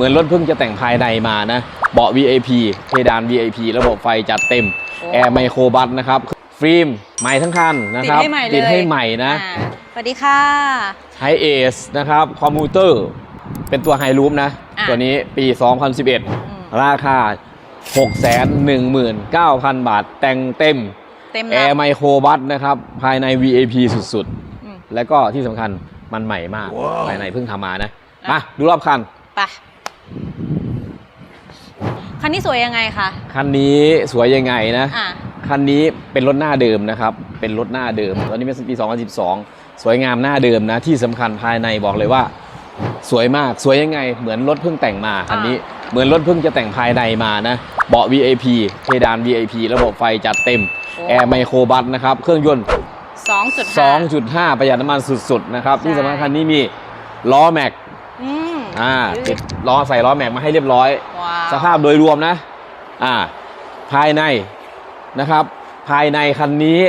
เหมือนรถเพิ่งจะแต่งภายในมานะเบาะ VIP เพดาน VIP ระบบไฟจัดเต็มโอ้แอร์ไมโครบัสนะครับฟิล์มใหม่ทั้งคันนะครับติดให้ใหม่เลย ติดให้ใหม่นะอ่าสวัสดีค่ะ ไฮเอสนะครับคอมมูเตอร์ เป็นตัวไฮรูปนะ อะ ตัวนี้ปีอืม2011ราคา 619,000 บาท แต่งเต็ม เต็มแอแล้วร์ไมโครบัสนะครับ ภายใน VIP สุดอืม ๆ แล้วก็ที่สำคัญมันใหม่มาก ภายในเพิ่งทำมานะ อะ มาดูรอบคัน ไป คันนี้สวยยังไงคะ คันนี้สวยยังไงนะ อ่าคันนี้เป็นรถหน้าเดิมนะครับ เป็นรถหน้าเดิม ตอนนี้เป็นปี 2012 สวยงามหน้าเดิมนะ ที่สำคัญภายในบอกเลยว่า สวยมาก สวยยังไง เหมือนรถเพิ่งแต่งมาคันนี้ เหมือนรถเพิ่งจะแต่งภายในมานะ เบาะ VIP เพดาน VIP ระบบไฟจัดเต็ม โอ้ แอร์ไมโครบัสนะครับ เครื่องยนต์สองจุดห้า2.5 ประหยัดน้ำมันสุดๆนะครับใช่ที่สำคัญคันนี้มีล้อแม็ก อืมอ่าติดล้อใส่ล้อแม็กมาให้เรียบร้อยว้าวสภาพโดยรวมนะ อ่า ภายในนะครับ ภายในคันนี้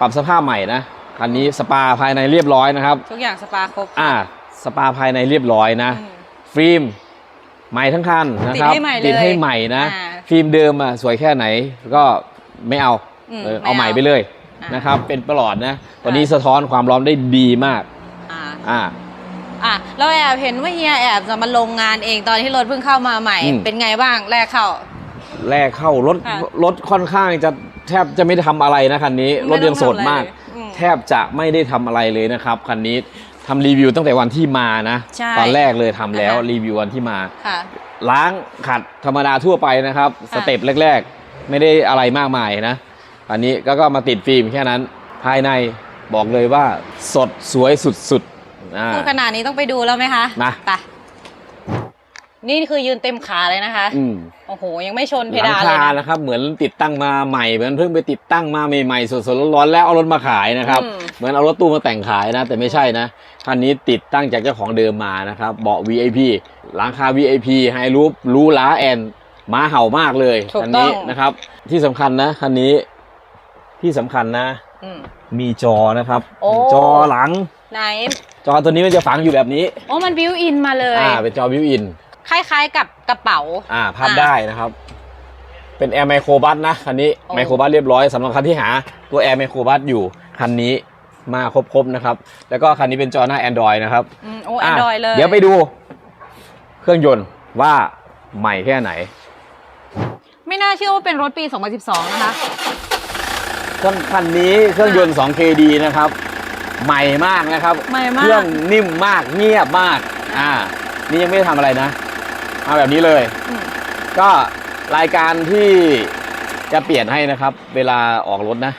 ปรับสภาพใหม่นะคันนี้สปาภายในเรียบร้อยนะครับ ทุกอย่างสปาครบอ่า สปาภายในเรียบร้อยนะอืมฟิล์มใหม่ทั้งคันนะครับติดให้ใหม่เลยติดให้ใหม่นะอ่าฟิล์มเดิมอะสวยแค่ไหนก็ไม่เอาอืมเออไม่เอาใหม่เอาไปเลยอ่านนะครับ เป็นประหลอดนะตัวนี้สะท้อนความร้อนได้ดีมากอ่า อ่าอะเราแอบเห็นว่าเฮียแอบจะมาลงงานเองตอนที่รถเพิ่งเข้ามาใหม่ อืม เป็นไงบ้างแรกเข้า แรกเข้ารถค่ะรถค่อนข้างจะแทบจะไม่ได้ทำอะไรนะคันนี้รถยังโสดมากไต้องทำอะไรเลยอืมแทบจะไม่ได้ทำอะไรเลยนะครับคันนี้ทำรีวิวตั้งแต่วันที่มานะ ใช่ตอนแรกเลยทำแล้วอ่าฮะรีวิววันที่มา ค่ะ ล้างขัดธรรมดาทั่วไปนะครับ สค่ะ เต็ปแรกๆ ไม่ได้อะไรมากมายนะ อันนี้ก็ก็มาติดฟิล์มแค่นั้นภายในบอกเลยว่าสดสวยสุดๆ อ่า พูดขนาดนี้ต้องไปดูแล้วไหมคะมา ไปนี่คือยืนเต็มขาเลยนะคะ อืมโอ้โห ยังไม่ชนเพหลัดานเลยคานะนะครับ เหมือนติดตั้งมาใหม่เหมือนเพิ่งไปติดตั้งมาใหม่ๆสดๆร้อนๆแล้วเอารถมาขายนะครับ อืมเหมือนเอารถตู้มาแต่งขายนะ แต่ไม่ใช่นะคันนี้ติดตั้งจากเจ้าของเดิมมานะครับเบาะ VIP หลังคา VIP ไฮรูปรู้ล้าแอนม้าเห่ามากเลยถูกคัต้อนี้งนะครับ ที่สำคัญนะคันนี้ที่สำคัญนะ อืม มีจอนะครับ โอ้ จอหลัง ไหน จอตัวนี้มันจะฝังอยู่แบบนี้ โอ้มันบิวอินมาเลยอ่าเป็นจอวิวอิน คล้ายๆกับกระเป๋า อ่าพับอ่าได้นะครับ เป็นแอร์ไมโครบัสนะคันนี้โอ้ไมโครบัสเรียบร้อยสำหรับคันที่หาตัวแอร์ไมโครบัสอยู่คันนี้มาครบๆนะครับ แล้วก็คันนี้เป็นจอหน้า Android นะครับอืมโอ้แอนดรอยเลย เดี๋ยวไปดู เครื่องยนต์ว่าใหม่แค่ไหน ไม่น่าเชื่อว่าเป็นรถปี 2012 นะคะ เครื่องคันนี้เครื่องยนต์ 2KD นะครับ ใหม่มากนะครับ ใหม่มาก เครื่องนิ่มมากเงียบมาก อ่า นี่ยังไม่ได้ทำอะไรนะมาแบบนี้เลย อืมก็รายการที่จะเปลี่ยนให้นะครับ เวลาออกรถนะ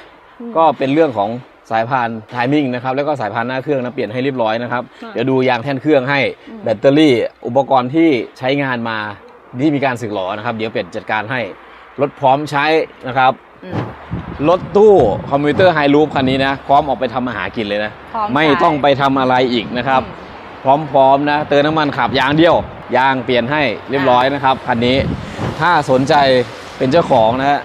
ก็เป็นเรื่องของสายพานไทมิ่งนะครับแล้วก็สายพานหน้าเครื่องนะเปลี่ยนให้เรียบร้อยนะครับค่ะ เดี๋ยวดูยางแท่นเครื่องให้อืมแบตเตอรี่อุปกรณ์ที่ใช้งานมาที่มีการสึกหรอนะครับ เดี๋ยวเปลี่ยนจัดการให้รถพร้อมใช้นะครับ อืม รถตู้คอมพิวเตอร์ไฮรูปคันนี้นะพร้อมออกไปทำมาหากินเลยนะ พร้อมไม่ใช้ ต้องไปทำอะไรอีกนะครับ พร้อมๆนะ เติมน้ำมันขับยางเดียว ยางเปลี่ยนให้เรียบร้อยนะครับคันนี้ถ้าสนใจเป็นเจ้าของนะฮะ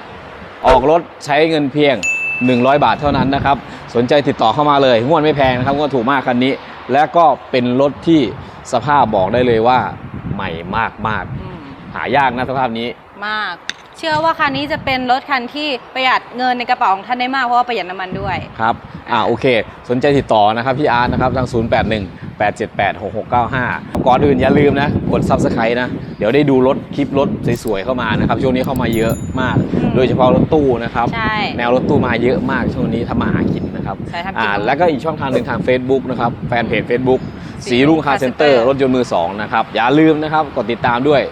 ออกรถใช้เงินเพียง 100 บาทเท่านั้นนะครับ สนใจติดต่อเข้ามาเลยงวดไม่แพงนะครับงวดถูกมากคันนี้ และก็เป็นรถที่สภาพบอกได้เลยว่าใหม่มากอืมๆหายากนะสภาพนี้ มาก เชื่อว่าคันนี้จะเป็นรถคันที่ประหยัดเงินในกระเป๋าของท่านได้มากเพราะว่าประหยัดน้ำมันด้วย ครับ อ่าโอเค สนใจติดต่อนะครับพี่อาร์ตนะครับทาง 081 878 6695 ก่อนอื่นอย่าลืมนะ กด Subscribe นะ เดี๋ยวได้ดูรถคลิปรถสวยๆเข้ามานะครับ ช่วงนี้เข้ามาเยอะมากอืมโดยเฉพาะรถตู้นะครับ ใช่แนวรถตู้มาเยอะมากช่วงนี้ทำมาหากินนะครับใช่ทำกินอ่าแล้วก็อีกช่องทางหนึ่งทาง Facebook นะครับแฟนเพจ Facebook สีสีรุ่รุ่งงคา Car ร์เซ็นเตอร์ Center รถยนต์มือสองนะครับอย่าลืมนะครับกดติดตามด้วย